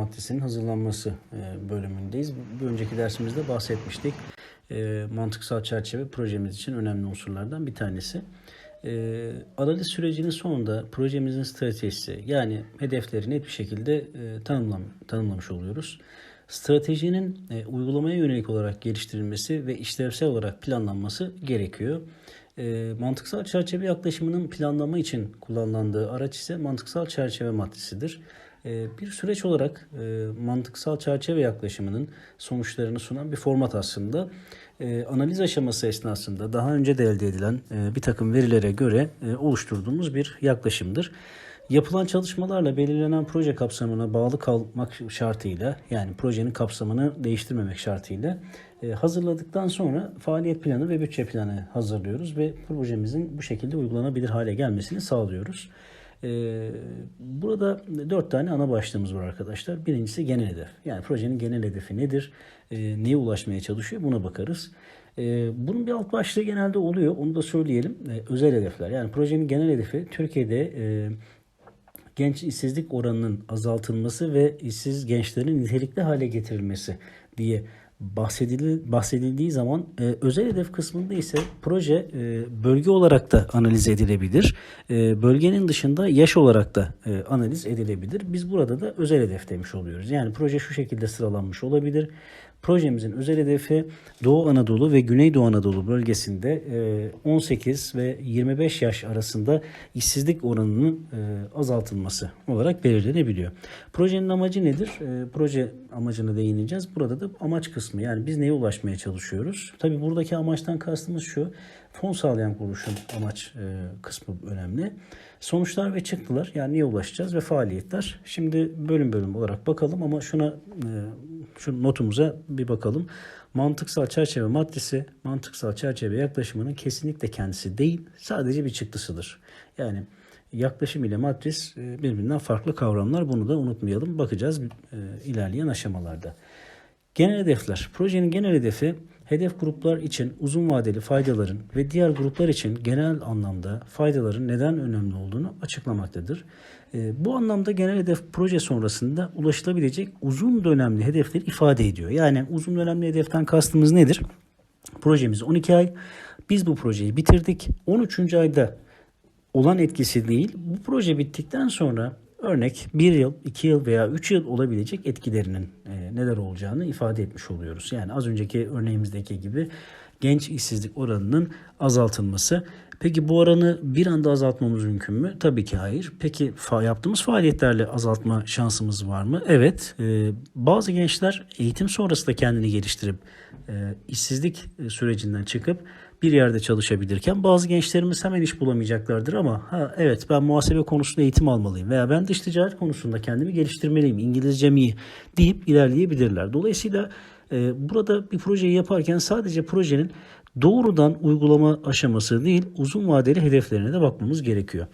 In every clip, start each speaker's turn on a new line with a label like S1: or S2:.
S1: maddesinin hazırlanması e, bölümündeyiz. Bir önceki dersimizde bahsetmiştik. E, mantıksal çerçeve projemiz için önemli unsurlardan bir tanesi. E, analiz sürecinin sonunda projemizin stratejisi yani hedefleri net bir şekilde tanımlam tanımlamış oluyoruz. Stratejinin uygulamaya yönelik olarak geliştirilmesi ve işlevsel olarak planlanması gerekiyor. Mantıksal çerçeve yaklaşımının planlama için kullanılandığı araç ise mantıksal çerçeve maddesidir. E, bir süreç olarak e, mantıksal çerçeve yaklaşımının sonuçlarını sunan bir format aslında. E, analiz aşaması esnasında daha önce de elde edilen e, bir takım verilere göre e, oluşturduğumuz bir yaklaşımdır. Yapılan çalışmalarla belirlenen proje kapsamına bağlı kalmak şartıyla yani projenin kapsamını değiştirmemek şartıyla hazırladıktan sonra faaliyet planı ve bütçe planı hazırlıyoruz ve projemizin bu şekilde uygulanabilir hale gelmesini sağlıyoruz. E, Burada dört tane ana başlığımız var arkadaşlar. Birincisi genel hedef. Yani projenin genel hedefi nedir? E, Neye ulaşmaya çalışıyor? Buna bakarız. E, Bunun bir alt başlığı genelde oluyor. Onu da söyleyelim. Özel hedefler. Yani projenin genel hedefi Türkiye'de e, genç işsizlik oranının azaltılması ve işsiz gençlerin nitelikli hale getirilmesi diye bahsedildi, bahsedildiği zaman e, özel hedef kısmında ise proje e, bölge olarak da analiz edilebilir. E, bölgenin dışında yaş olarak da e, analiz edilebilir. Biz burada da özel hedef demiş oluyoruz. Yani proje şu şekilde sıralanmış olabilir. Projemizin özel hedefi Doğu Anadolu ve Güneydoğu Anadolu bölgesinde e, 18 ve 25 yaş arasında işsizlik oranının e, azaltılması olarak belirlenebiliyor. Projenin amacı nedir? E, Proje amacına değineceğiz. Burada da amaç kısmı yani biz neye ulaşmaya çalışıyoruz? Tabi buradaki amaçtan kastımız şu. Fon sağlayan kuruluşun amaç e, kısmı önemli. Sonuçlar ve çıktılar yani neye ulaşacağız ve faaliyetler. Şimdi bölüm bölüm olarak bakalım ama şuna e, şu notumuza bir bakalım. Mantıksal çerçeve maddesi, mantıksal çerçeve yaklaşımının kesinlikle kendisi değil, sadece bir çıktısıdır. Yani yaklaşım ile matris e, birbirinden farklı kavramlar. Bunu da unutmayalım. Bakacağız e, ilerleyen aşamalarda. Genel hedefler. Projenin genel hedefi hedef gruplar için uzun vadeli faydaların ve diğer gruplar için genel anlamda faydaların neden önemli olduğunu açıklamaktadır. E, bu anlamda genel hedef proje sonrasında ulaşılabilecek uzun dönemli hedefleri ifade ediyor. Yani uzun dönemli hedeften kastımız nedir? Projemiz 12 ay. Biz bu projeyi bitirdik. 13. ayda olan etkisi değil. Bu proje bittikten sonra örnek 1 yıl, 2 yıl veya 3 yıl olabilecek etkilerinin e, neler olacağını ifade etmiş oluyoruz. Yani az önceki örneğimizdeki gibi genç işsizlik oranının azaltılması. Peki bu oranı bir anda azaltmamız mümkün mü? Tabii ki hayır. Peki fa- yaptığımız faaliyetlerle azaltma şansımız var mı? Evet. E, bazı gençler eğitim sonrası da kendini geliştirip e, işsizlik e, sürecinden çıkıp bir yerde çalışabilirken bazı gençlerimiz hemen iş bulamayacaklardır ama ha evet ben muhasebe konusunda eğitim almalıyım veya ben dış ticaret konusunda kendimi geliştirmeliyim, İngilizcem iyi deyip ilerleyebilirler. Dolayısıyla e, burada bir projeyi yaparken sadece projenin doğrudan uygulama aşaması değil uzun vadeli hedeflerine de bakmamız gerekiyor.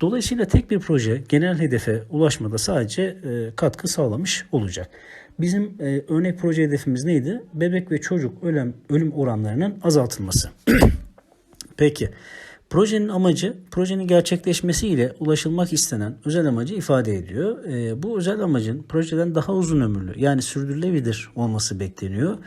S1: Dolayısıyla tek bir proje genel hedefe ulaşmada sadece e, katkı sağlamış olacak. Bizim e, örnek proje hedefimiz neydi? Bebek ve çocuk ölüm, ölüm oranlarının azaltılması. Peki projenin amacı projenin gerçekleşmesiyle ulaşılmak istenen özel amacı ifade ediyor. E, bu özel amacın projeden daha uzun ömürlü yani sürdürülebilir olması bekleniyor.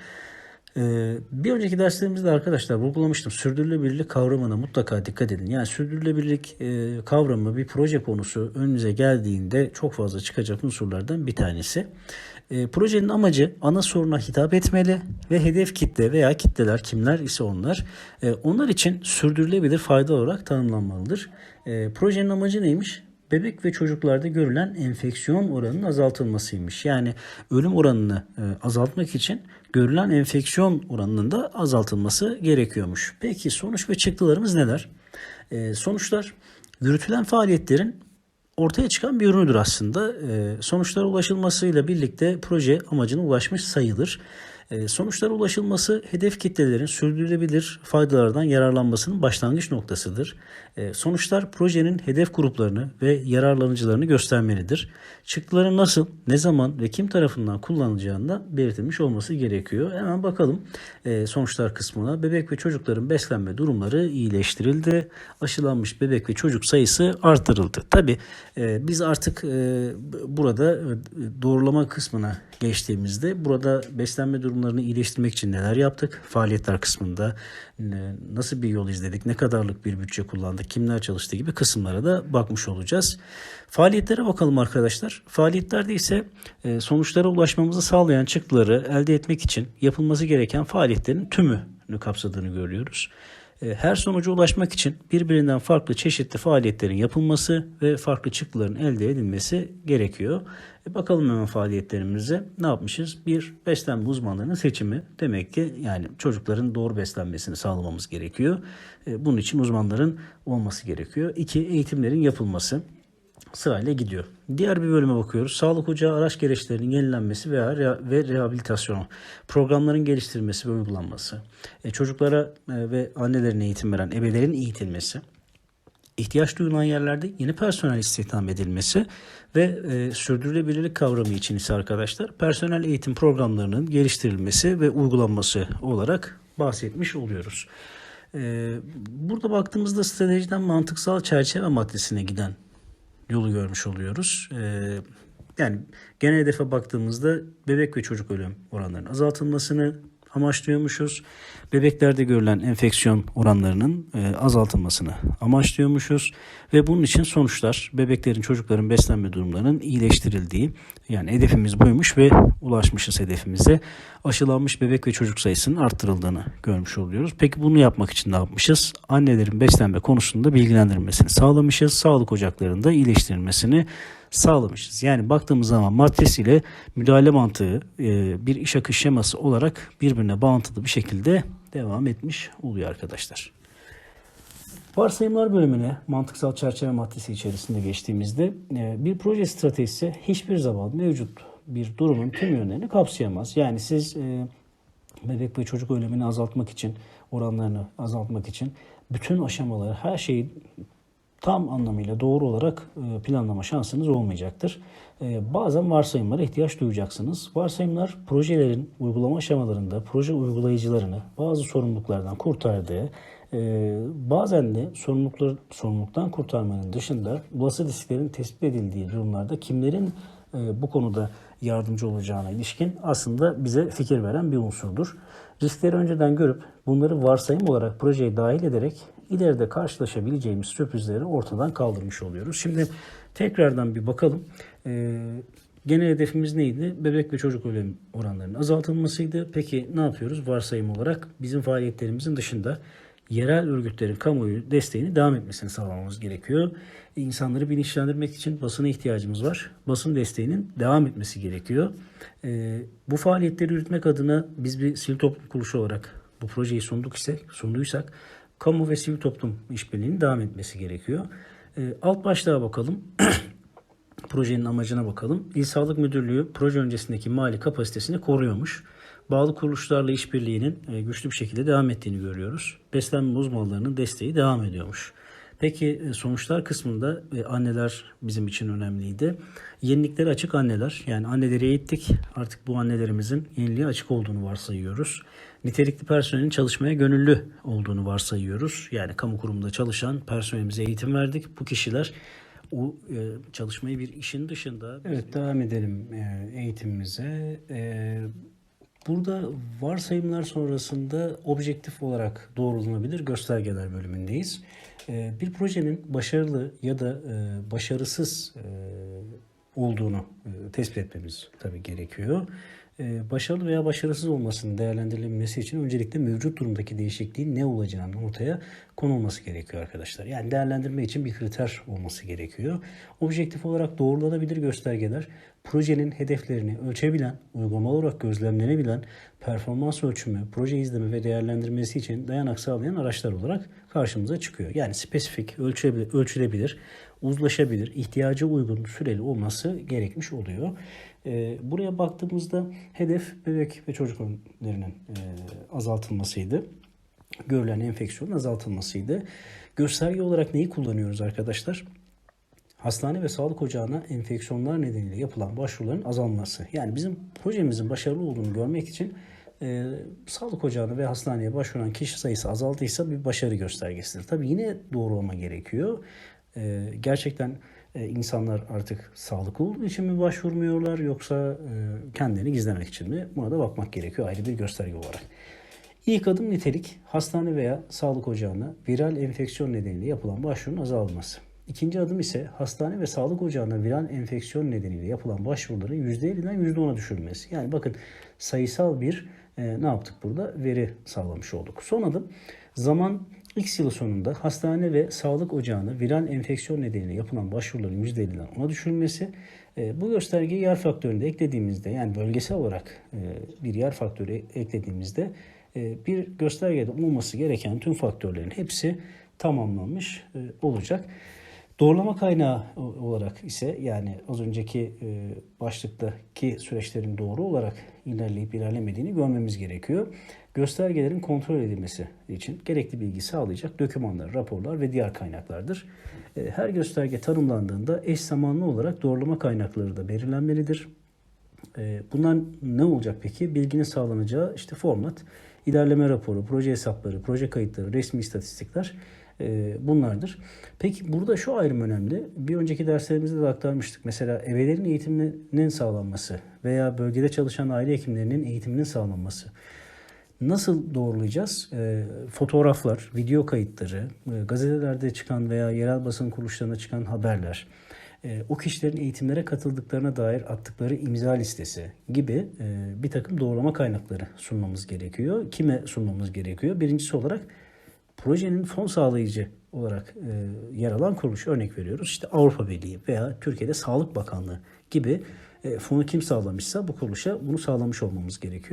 S1: Ee, bir önceki derslerimizde arkadaşlar vurgulamıştım. Sürdürülebilirlik kavramına mutlaka dikkat edin. Yani sürdürülebilirlik e, kavramı bir proje konusu önünüze geldiğinde çok fazla çıkacak unsurlardan bir tanesi. E, projenin amacı ana soruna hitap etmeli ve hedef kitle veya kitleler kimler ise onlar e, onlar için sürdürülebilir fayda olarak tanımlanmalıdır. E, projenin amacı neymiş? bebek ve çocuklarda görülen enfeksiyon oranının azaltılmasıymış. Yani ölüm oranını e, azaltmak için görülen enfeksiyon oranının da azaltılması gerekiyormuş. Peki sonuç ve çıktılarımız neler? E, sonuçlar yürütülen faaliyetlerin ortaya çıkan bir ürünüdür aslında. E, sonuçlara ulaşılmasıyla birlikte proje amacına ulaşmış sayılır. E, sonuçlara ulaşılması hedef kitlelerin sürdürülebilir faydalardan yararlanmasının başlangıç noktasıdır. E, sonuçlar projenin hedef gruplarını ve yararlanıcılarını göstermelidir. Çıktıların nasıl, ne zaman ve kim tarafından kullanılacağını da belirtilmiş olması gerekiyor. Hemen bakalım e, sonuçlar kısmına. Bebek ve çocukların beslenme durumları iyileştirildi. Aşılanmış bebek ve çocuk sayısı artırıldı. Tabi biz artık e, burada e, doğrulama kısmına geçtiğimizde burada beslenme durumlarını iyileştirmek için neler yaptık? Faaliyetler kısmında e, nasıl bir yol izledik? Ne kadarlık bir bütçe kullandık? Kimler çalıştı gibi kısımlara da bakmış olacağız. Faaliyetlere bakalım arkadaşlar. Faaliyetlerde ise e, sonuçlara ulaşmamızı sağlayan çıktıları elde etmek için yapılması gereken faaliyetlerin tümünü kapsadığını görüyoruz. E, Her sonuca ulaşmak için birbirinden farklı çeşitli faaliyetlerin yapılması ve farklı çıktıların elde edilmesi gerekiyor. E bakalım hemen faaliyetlerimize ne yapmışız? Bir, beslenme uzmanlarının seçimi. Demek ki yani çocukların doğru beslenmesini sağlamamız gerekiyor. E, Bunun için uzmanların olması gerekiyor. İki, eğitimlerin yapılması sırayla gidiyor. Diğer bir bölüme bakıyoruz. Sağlık ocağı araç gereçlerinin yenilenmesi veya ve rehabilitasyonu, programların geliştirilmesi ve uygulanması, e, çocuklara e, ve annelerin eğitim veren ebelerin eğitilmesi, ihtiyaç duyulan yerlerde yeni personel istihdam edilmesi ve e, sürdürülebilirlik kavramı için ise arkadaşlar personel eğitim programlarının geliştirilmesi ve uygulanması olarak bahsetmiş oluyoruz. E, burada baktığımızda stratejiden mantıksal çerçeve maddesine giden yolu görmüş oluyoruz. Ee, yani genel hedefe baktığımızda bebek ve çocuk ölüm oranlarının azaltılmasını amaçlıyormuşuz. Bebeklerde görülen enfeksiyon oranlarının e, azaltılmasını amaçlıyormuşuz. Ve bunun için sonuçlar bebeklerin çocukların beslenme durumlarının iyileştirildiği yani hedefimiz buymuş ve ulaşmışız hedefimize. Aşılanmış bebek ve çocuk sayısının arttırıldığını görmüş oluyoruz. Peki bunu yapmak için ne yapmışız? Annelerin beslenme konusunda bilgilendirilmesini sağlamışız. Sağlık ocaklarında iyileştirilmesini sağlamışız. Yani baktığımız zaman matris ile müdahale mantığı e, bir iş akış şeması olarak birbirine bağlantılı bir şekilde devam etmiş oluyor arkadaşlar. Varsayımlar bölümüne mantıksal çerçeve maddesi içerisinde geçtiğimizde e, bir proje stratejisi hiçbir zaman mevcut bir durumun tüm yönlerini kapsayamaz. Yani siz e, bebek ve çocuk ölümünü azaltmak için, oranlarını azaltmak için bütün aşamaları, her şeyi tam anlamıyla doğru olarak e, planlama şansınız olmayacaktır. E, Bazen varsayımlara ihtiyaç duyacaksınız. Varsayımlar projelerin uygulama aşamalarında proje uygulayıcılarını bazı sorumluluklardan kurtardığı, e, bazen de sorumluluklar, sorumluluktan kurtarmanın dışında olası risklerin tespit edildiği durumlarda kimlerin bu konuda yardımcı olacağına ilişkin aslında bize fikir veren bir unsurdur. Riskleri önceden görüp bunları varsayım olarak projeye dahil ederek ileride karşılaşabileceğimiz sürprizleri ortadan kaldırmış oluyoruz. Şimdi tekrardan bir bakalım. Ee, genel hedefimiz neydi? Bebek ve çocuk ölüm oranlarının azaltılmasıydı. Peki ne yapıyoruz? Varsayım olarak bizim faaliyetlerimizin dışında yerel örgütlerin kamuoyu desteğini devam etmesini sağlamamız gerekiyor. İnsanları bilinçlendirmek için basına ihtiyacımız var. Basın desteğinin devam etmesi gerekiyor. Ee, bu faaliyetleri yürütmek adına biz bir sivil toplum kuruluşu olarak bu projeyi sunduk ise, sunduysak kamu ve sivil toplum işbirliğinin devam etmesi gerekiyor. Ee, alt başlığa bakalım. Projenin amacına bakalım. İl Sağlık Müdürlüğü proje öncesindeki mali kapasitesini koruyormuş. Bağlı kuruluşlarla işbirliğinin e, güçlü bir şekilde devam ettiğini görüyoruz. Beslenme uzmanlarının desteği devam ediyormuş. Peki e, sonuçlar kısmında e, anneler bizim için önemliydi. Yeniliklere açık anneler yani anneleri eğittik. Artık bu annelerimizin yeniliğe açık olduğunu varsayıyoruz. Nitelikli personelin çalışmaya gönüllü olduğunu varsayıyoruz. Yani kamu kurumunda çalışan personelimize eğitim verdik. Bu kişiler o e, çalışmayı bir işin dışında... Evet devam edelim e, eğitimimize. E, burada varsayımlar sonrasında objektif olarak doğrulanabilir göstergeler bölümündeyiz. E, bir projenin başarılı ya da e, başarısız e, olduğunu e, tespit etmemiz tabii gerekiyor. E, Başarılı veya başarısız olmasının değerlendirilmesi için öncelikle mevcut durumdaki değişikliğin ne olacağının ortaya konulması gerekiyor arkadaşlar. Yani değerlendirme için bir kriter olması gerekiyor. Objektif olarak doğrulanabilir göstergeler projenin hedeflerini ölçebilen, uygulama olarak gözlemlenebilen, performans ölçümü, proje izleme ve değerlendirmesi için dayanak sağlayan araçlar olarak karşımıza çıkıyor. Yani spesifik, ölçülebilir, ölçülebilir uzlaşabilir, ihtiyaca uygun süreli olması gerekmiş oluyor. Ee, buraya baktığımızda hedef bebek ve çocuk ölümlerinin e, azaltılmasıydı. görülen enfeksiyonun azaltılmasıydı. Gösterge olarak neyi kullanıyoruz arkadaşlar? Hastane ve sağlık ocağına enfeksiyonlar nedeniyle yapılan başvuruların azalması. Yani bizim projemizin başarılı olduğunu görmek için e, sağlık ocağına ve hastaneye başvuran kişi sayısı azaldıysa bir başarı göstergesidir. Tabii yine doğru olma gerekiyor. E, gerçekten e, insanlar artık sağlıklı olduğu için mi başvurmuyorlar yoksa e, kendilerini gizlemek için mi? Buna da bakmak gerekiyor ayrı bir gösterge olarak. İlk adım nitelik, hastane veya sağlık ocağına viral enfeksiyon nedeniyle yapılan başvurunun azalması. İkinci adım ise hastane ve sağlık ocağına viral enfeksiyon nedeniyle yapılan başvuruların %50'den %10'a düşürülmesi. Yani bakın sayısal bir e, ne yaptık burada? Veri sağlamış olduk. Son adım zaman X yılı sonunda hastane ve sağlık ocağına viral enfeksiyon nedeniyle yapılan başvuruların %50'den 10'a düşürülmesi. E, bu göstergeyi yer faktörünü de eklediğimizde yani bölgesel olarak e, bir yer faktörü eklediğimizde e, bir göstergede olması gereken tüm faktörlerin hepsi tamamlanmış olacak. Doğrulama kaynağı olarak ise yani az önceki başlıktaki süreçlerin doğru olarak ilerleyip ilerlemediğini görmemiz gerekiyor. Göstergelerin kontrol edilmesi için gerekli bilgi sağlayacak dokümanlar, raporlar ve diğer kaynaklardır. E, Her gösterge tanımlandığında eş zamanlı olarak doğrulama kaynakları da belirlenmelidir. E, Bunlar ne olacak peki? Bilginin sağlanacağı işte format, ilerleme raporu, proje hesapları, proje kayıtları, resmi istatistikler e, bunlardır. Peki burada şu ayrım önemli. Bir önceki derslerimizde de aktarmıştık. Mesela ebelerin eğitiminin sağlanması veya bölgede çalışan aile hekimlerinin eğitiminin sağlanması. Nasıl doğrulayacağız? E, fotoğraflar, video kayıtları, e, gazetelerde çıkan veya yerel basın kuruluşlarına çıkan haberler, e, o kişilerin eğitimlere katıldıklarına dair attıkları imza listesi gibi e, bir takım doğrulama kaynakları sunmamız gerekiyor. Kime sunmamız gerekiyor? Birincisi olarak projenin fon sağlayıcı olarak e, yer alan kuruluş örnek veriyoruz. İşte Avrupa Birliği veya Türkiye'de Sağlık Bakanlığı gibi e, fonu kim sağlamışsa bu kuruluşa bunu sağlamış olmamız gerekiyor.